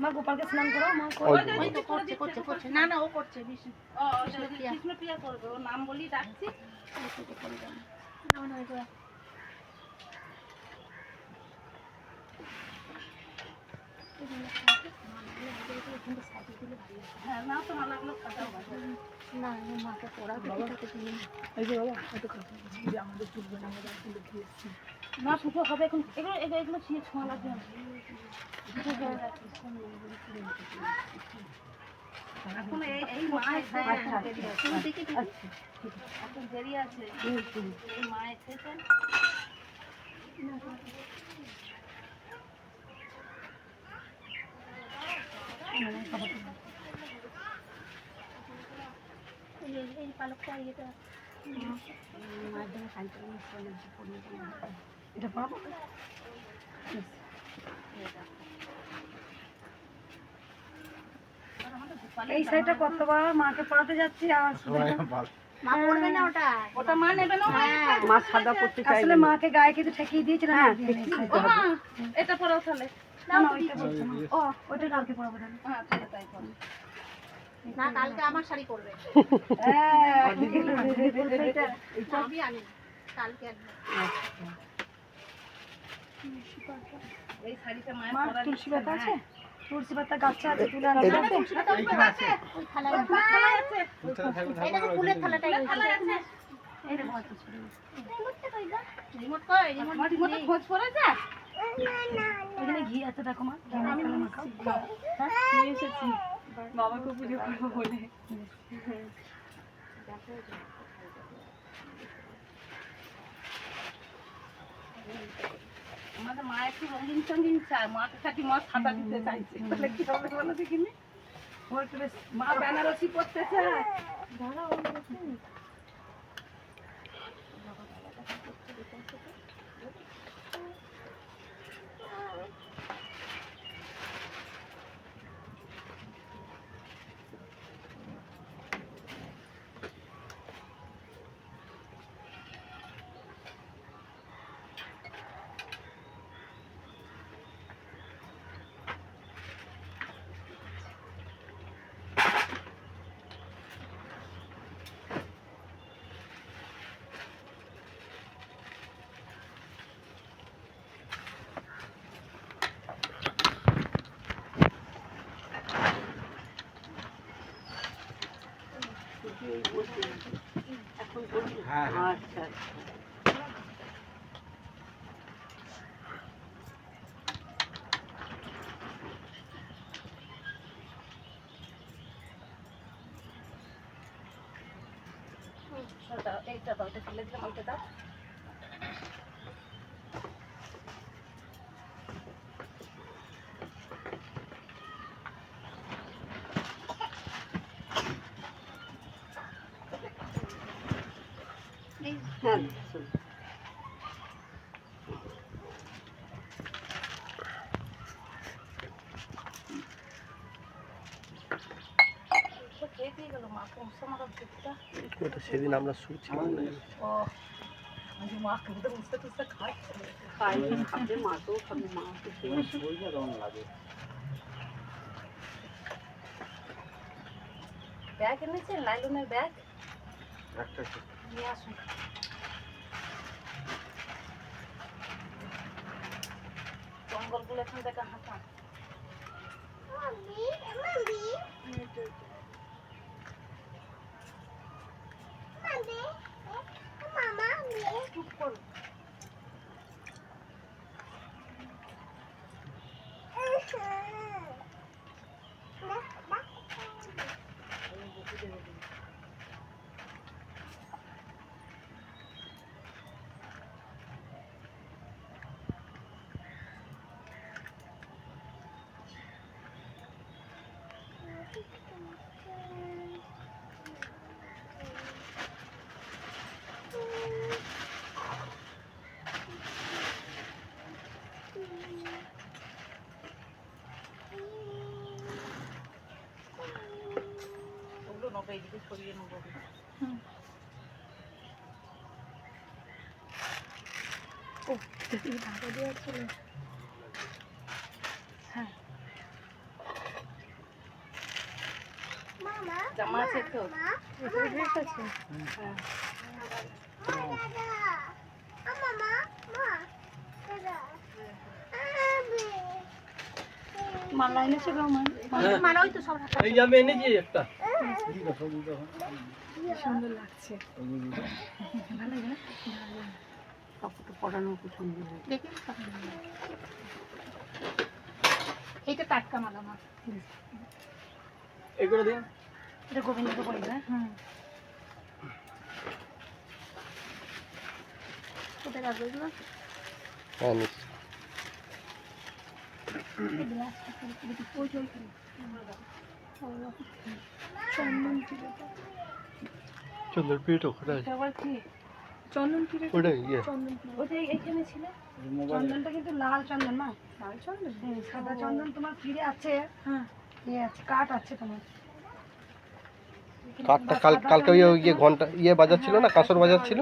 মা গোপালকে স্নান করো মা করছে করছে করছে না না ও করছে বিষ্ণু। ও কৃষ্ণপ্রিয়া করবে ও নাম বলি ডাকছি না হ্যাঁ না ফুটো হবে এখন। এগুলো এগুলো এগুলো ছিঁড়ে ছোঁয়া লাগবে। এই এই মায়ের আচ্ছা, দেরি আছে তুমি দেখে দিবি? এখন দেরি আছে এই মা এসেছেন এই যে- এই পালকটা ইয়েটা এটা পাবো এই সাইডটা কতবার মাকে পড়াতে যাচ্ছি আর মা পড়বে না ওটা? ওটা মা নেবে না মা হ্যাঁ সাদা করতে চাই আসলে মাকে গায়ে কিন্তু ঠেকিয়ে দিয়েছিলাম। হ্যাঁ এটা পড়াও তাহলে। না ওইটা বলছো না। ও ওইটা কালকে পড়াবো তাহলে হ্যাঁ তাহলে। তাই করো না কালকে আমার শাড়ি পরবে। হ্যাঁ না, আমি আনি। কালকে আনব। এই শাড়িটা মায়ের পরার তুলসী পাতা আছে? তুলসী পাতা গাছটা আছে তুলে এখানে ঘি আছে দেখো মা। আমি এসেছি। বাবাকে পুজো করব বলে। আমাদের মা একটু রঙিন সঙ্গিন চায় মাকে খাটি মা সাদা দিতে চাইছে। তাহলে কি হবে বলো দেখিনি? মা বেনারসি করতে চায় আচ্ছা দাও এইটা দাও এটা ফেলে দিলাম ওইটা দাও হ্যাঁ তো খেয়ে দিয়ে গেল মা পৌঁছে আমার দুধটা ওটা সেদিন আমরা শুচ্ছিলাম না ও আমি মা কিন্তু মুছতে টুছতে খাচ্ছে খাই খাবে মাকেও খাবে মা তো ব্যাগ এনেছেন? লাইলনের ব্যাগ? নিয়ে আসুন। জঙ্গলগুলো এখান থেকে হাঁটা। নৌকা এদিকে সরিয়ে নেব ও দিদি ঢাকা হ্যাঁ। জামা আছে তো। আছে হ্যাঁ। মালা এনেছে গো মালা ওই তো সব এই যাবে এনেছি একটা। সুন্দর লাগছে। কাপড়টা পরানো খুব সুন্দর। দেখি। এইটা টাটকা মালা মা। এগুলো দিন। এটা গোবিন্দকে বলি না কোথায় রাখব এগুলো হ্যাঁ নিশ্চয় এই গ্লাসটা করে করে দিই। ওই যে ওইখানে। চন্দন পিঠ ওখানে আবার কি? চন্দন ওটা ইয়ে। চন্দন টিরে ওটা এইখানে ছিল। চন্দনটা কিন্তু লাল চন্দন না? লাল চন্দন? সাদা চন্দন তোমার ফিরে আছে। হ্যাঁ। ইয়ে আছে কাঠ আছে তোমার। কাঠটা কাল কালকে ওই ইয়ে ঘণ্টা ইয়ে বাজার ছিল না, কাঁসর বাজার ছিল?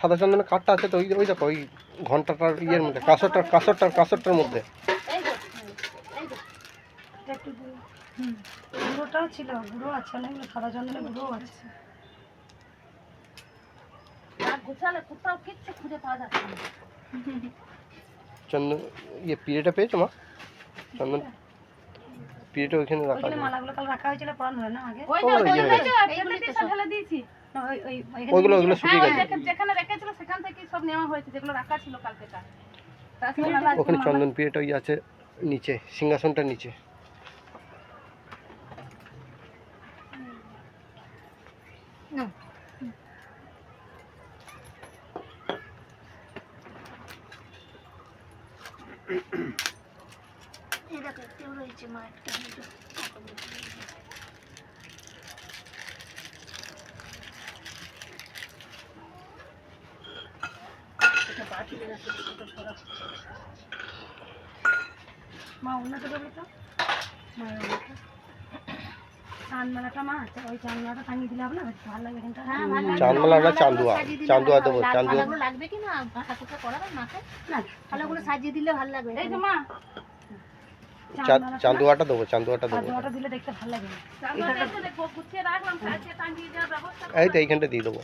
সাদা চন্দনের কাঠটা আছে তো, ওই ওই দেখো, ওই ঘন্টাটার ইয়ের মধ্যে, কাঁসরটার কাঁসরটার কাঁসরটার মধ্যে। গুঁড়ো ছিল, গুঁড়ো আছে, সাদা চন্দনে গুঁড়োও আছে। গুছালে কোথাও কিচ্ছু খুঁজে পাওয়া যাচ্ছে না। চন্দন ইয়ে পিড়েটা পেয়েছ মা? চন্দন পিড়েটা ওইখানে রাখা আছে। মালাগুলো কাল রাখা হয়েছিল পরানো হয় না আগে। ওই যে ইয়ে হয়ে ফেলে তো ফেলে দিয়েছি। ওইগুলো ওইগুলো হ্যাঁ শুকিয়ে গেছে। যেখানে- যেখানে রেখেছিল সেখান থেকে সব নেওয়া হয়েছে যেগুলো রাখা ছিল কালকে ওখানে চন্দন পিড়েটা ওই আছে নিচে সিংহাসনটার নিচে। না এই দেখো একটু রয়েছে মা অন্যটা দেবো তো। মায়ের না? হ্যাঁ। চাঁদমালা না চান্দুয়া চান্দুয়া দেবো চান্দুয়া। লাগবে কি না? ঠাকুরটা করাবে মাথায়? না ভালোগুলো সাজিয়ে দিলে ভালো লাগবে। এই যে মা। চান্দুয়াটা দেবো চান্দুয়াটা দেবো। এই তো এইখানটা দিয়ে দেবো।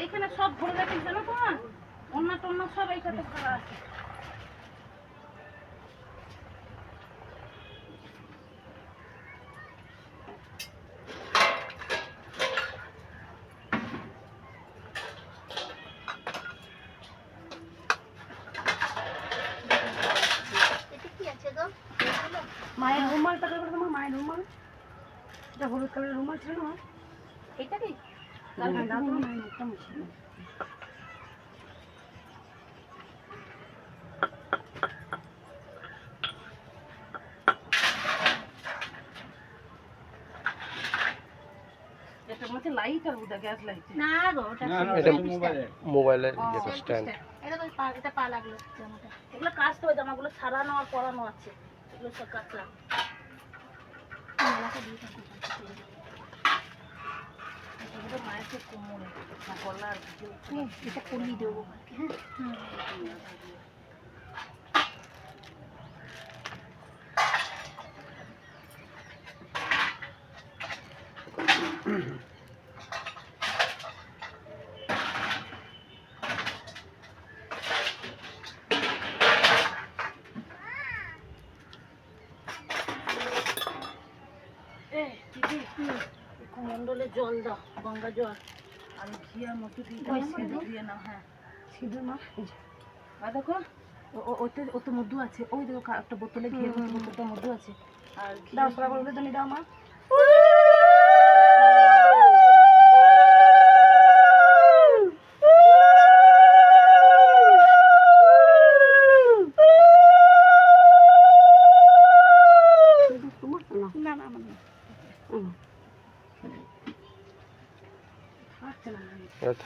এইখানে সব ভরে রাখিস জানো তো মা? অন্য টন্য সব এইখানে করা আছে এটা কি আছে গো মায়ের রুমালটা করে তোমার মায়ের রুমাল এটা হলুদ কালারের রুমাল ছিল না এটা কি হ্যাঁ, দাও তো মায়ের মুখটা মুছে দাও। এটার মধ্যে লাইট আর ওটা গ্যাস লাইট না ওটা এটা মোবাইলের ইয়েটা স্ট্যান্ড এটা তো পা এটা পা লাগল জামাটা এগুলো কাচতে হয় জামাগুলো ছাড়ানো আর পরানো আছে এগুলো সব দিয়ে দাও। এগুলো মায়ের কোমরে না গলা আর কিছু হুম, এটা করিয়ে দেবো। হ্যাঁ। জল দাও গঙ্গা জল। আর ঘি আর মতো দিয়ে নাও হ্যাঁ। সিঁদুর মা। আর দেখো ওতে ওতে মধু আছে। ওই দেখো একটা বোতলে ঘি বোতলটা মধু আছে। আর দাও সবাই বলবে তুমি দাও মা।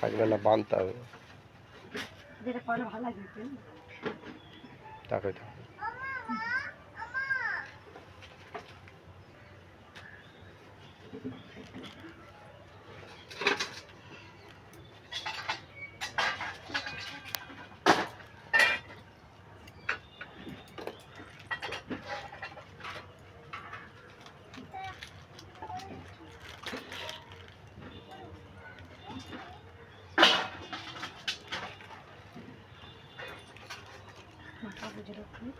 থাকবে না বাঁধতে হবে। তাকে থাকবে কাগজের ওখানে